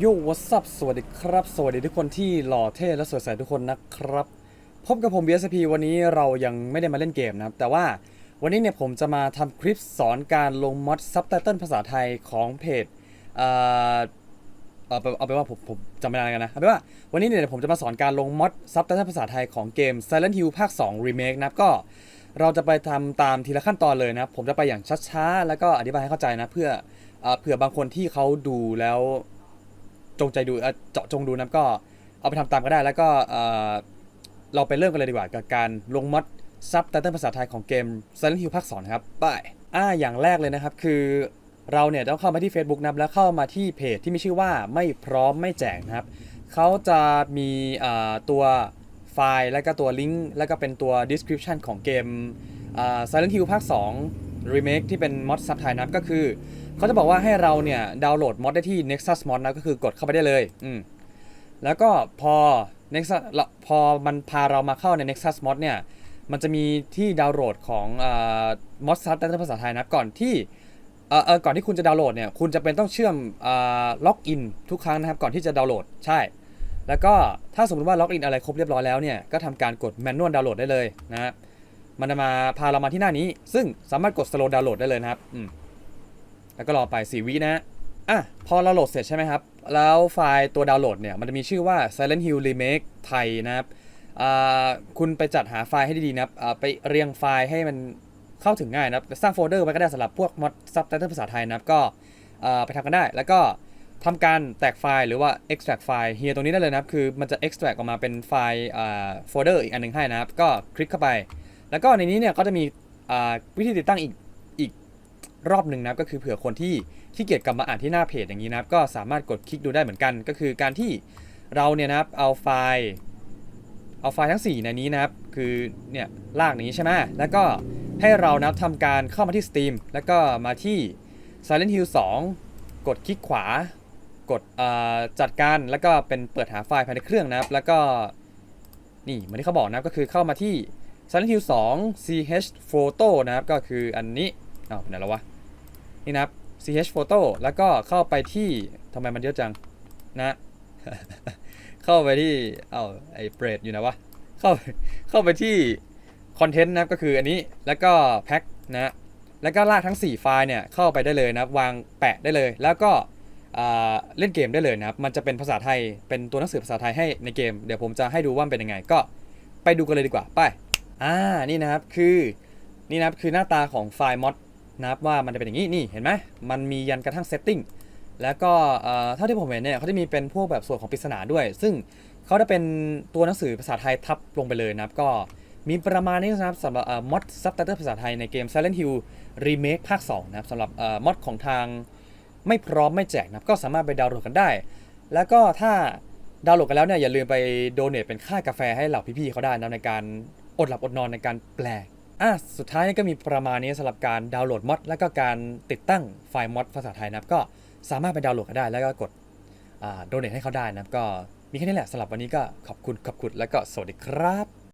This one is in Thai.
โยวัสซับสวัสดีครับ สวัสดีทุกคนที่หล่อเท่และสวยใสทุกคนนะครับ พบกับผม BSP วันนี้เรายังไม่ได้มาเล่นเกมนะครับ แต่ว่าวันนี้เนี่ยผมจะมาทำคลิปสอนการลงมอดซับไตเติลภาษาไทยของเพจเอ่อเอาไปเอาไปว่าผมผมจำไม่ได้กันนะเอาไปว่าวันนี้เนี่ยผมจะมาสอนการลงมอดซับไตเติลภาษาไทยของเกม Silent Hill ภาค 2 Remake นะครับก็เราจะไปทำตามทีละขั้นตอนเลยนะครับผมจะไปอย่างช้าๆแล้วก็อธิบายให้เข้าใจนะเพื่อเผื่อบางคนที่เขาดูแล้ว จงใจดูเจาะจงดูนะก็เอาไปทำตามก็ได้แล้วก็เราไปเริ่มกันเลยดีกว่ากับการลงมอดซับไตเติลภาษาไทยของเกม Silent Hill ภาค2นะครับไปอ่าอย่างแรกเลยนะครับ คือเราเนี่ยต้องเข้ามาที่ Facebook นะครับแล้วเข้ามาที่เพจที่มีชื่อว่าไม่พร้อมไม่แจกนะครับเขาจะมีตัวไฟล์ แล้วก็ตัวลิงก์ แล้วก็เป็นตัว description ของเกม Silent Hill ภาค 2 Remake ที่เป็นมอดซับไทยนะครับก็คือ เขาจะบอกว่าให้เราเนี่ยดาวน์โหลดมอดได้ที่ Nexus Mod นะก็คือกดเข้าไปได้เลยอืมแล้วก็พอ Nexus พอมันพาเรามาเข้าใน Nexus Mod เนี่ยมันจะมีที่ดาวน์โหลดของมอดซับแต่ภาษาไทยนะก่อนที่เอ่อเออก่อนที่คุณจะดาวน์โหลดเนี่ยคุณจะเป็นต้องเชื่อมล็อกอินทุกครั้งนะครับก่อนที่จะดาวน์โหลดใช่ แล้วก็ถ้าสมมติว่าล็อกอินอะไรครบเรียบร้อยแล้วเนี่ยก็ทำการกดแมนนวลดาวน์โหลดได้เลยนะฮะ มันจะมาพาเรามาที่หน้านี้ ซึ่งสามารถกด slow download ได้เลยนะครับอืมแล้วก็รอไป4วินะอะพอเราโหลดเสร็จใช่ไหมครับ แล้วไฟล์ตัวดาวน์โหลดเนี่ย มันจะมีชื่อว่า Silent Hill Remake ไทยนะครับอ่าคุณไปจัดหาไฟล์ให้ดีๆนะครับอ่าไปเรียงไฟล์ให้มันเข้าถึงง่ายนะครับสร้างโฟลเดอร์ไว้ก็ได้สำหรับพวกมอดซับไตเติลภาษาไทยนะครับ ก็อ่าไปทำกันได้ แล้วก็ทำการแตกไฟล์หรือว่า extract ไฟล์เฮียตรงนี้ได้เลยนะครับ คือมันจะ extract ออกมาเป็นไฟล์อ่าโฟลเดอร์อีกอันหนึ่งให้นะครับ ก็คลิกเข้าไป แล้วก็ในนี้เนี่ยก็จะมีวิธีติดตั้งอีกอีกรอบหนึ่งนะครับก็คือเผื่อคนที่ที่เกียจกลับมาอ่านที่หน้าเพจอย่างนี้นะครับก็สามารถกดคลิกดูได้เหมือนกัน ก็คือการที่เราเนี่ยนะครับเอาไฟล์เอาไฟล์ทั้ง 4 ในนี้นะครับ คือเนี่ยลากนี้ใช่ไหมแล้วก็ให้เรานะครับทำการเข้ามาที่ Steam แล้วก็มาที่ Silent Hill 2 กดคลิกขวา กดจัดการแล้วก็เป็นเปิดหาไฟล์ภายในเครื่องนะครับ แล้วก็นี่เหมือนที่เขาบอกนะครับก็คือเข้ามาที่ Silent Hill 2 ch photo นะครับ ก็คืออันนี้อ้าวเป็นไหนแล้ววะ นี่นะครับ ch photo แล้วก็เข้าไปที่ทำไมมันเยอะจังนะ เข้าไปที่ เอ้าไอ้เบรดอยู่นะวะ เข้าเข้าไปที่คอนเทนต์นะครับก็คืออันนี้แล้วก็แพ็คนะแล้วก็ลากทั้ง 4 ไฟล์เนี่ยเข้าไปได้เลยนะวางแปะได้เลย แล้วก็เล่นเกมได้เลยนะครับ มันจะเป็นภาษาไทยเป็นตัวหนังสือภาษาไทยให้ในเกม เดี๋ยวผมจะให้ดูว่ามันเป็นยังไง ก็ไปดูกันเลยดีกว่า ไป อ่านี่นะครับคือนี่นะครับคือหน้าตาของไฟล์มอดนะครับว่ามันจะเป็นอย่างนี้นี่เห็นไหมมันมียันกระทั่งเซตติ้งแล้วก็เท่าที่ผมเห็นเนี่ยเขาจะมีเป็นพวกแบบส่วนของปริศนาด้วย ซึ่งเขาจะเป็นตัวหนังสือภาษาไทยทับลงไปเลยนะครับ ก็มีประมาณนี้นะครับสำหรับมอดซับไตเติลภาษาไทยในเกม Silent Hill Remake ภาค 2 นะครับสำหรับมอดของทางไม่พร้อมไม่แจกนะครับ ก็สามารถไปดาวน์โหลดกันได้ แล้วก็ถ้าดาวน์โหลดกันแล้วเนี่ยอย่าลืมไปโดเน a เป็นค่ากาแฟให้เหล่าพี่ๆเขาได้นะในการ อดหลับอดนอนในการแปลอะสุดท้ายนี่ก็มีประมาณนี้สำหรับการดาวน์โหลดมอดและก็การติดตั้งไฟล์มอดภาษาไทยนะครับก็สามารถไปดาวน์โหลดกันได้แล้วก็กดโดเนทให้เขาได้นะครับก็มีแค่นี้แหละสำหรับวันนี้ก็ขอบคุณขอบคุณแล้วก็สวัสดีครับ